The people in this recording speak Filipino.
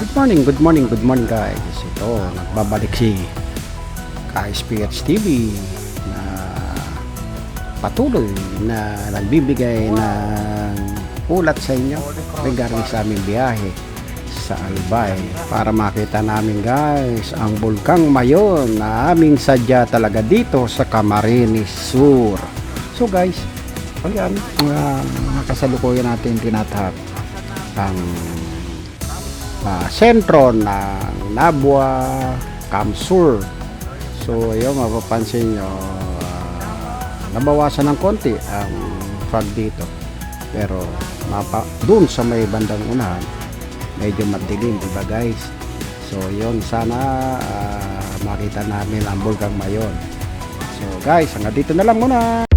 Good morning, good morning, good morning guys. Ito, nagbabalik si KSPH TV na patuloy na nagbibigay ng ulat sa inyo regarding sa aming biyahe sa Albay para makita namin guys ang bulkang Mayon na aming sadya talaga dito sa Camarines Sur. So guys, ayan, uh, kasalukuyan natin tinatahak ang ah, sentro ng Nabua, Kamsur. So, ayun, mapapansin nyo, ah, nabawasan ng konti ang fog dito. Pero, mapa, dun sa may bandang unahan, medyo madilim, di ba guys? So, yun, sana ah, makita namin ang bulkang mayon. So, guys, hanggang dito na lang muna.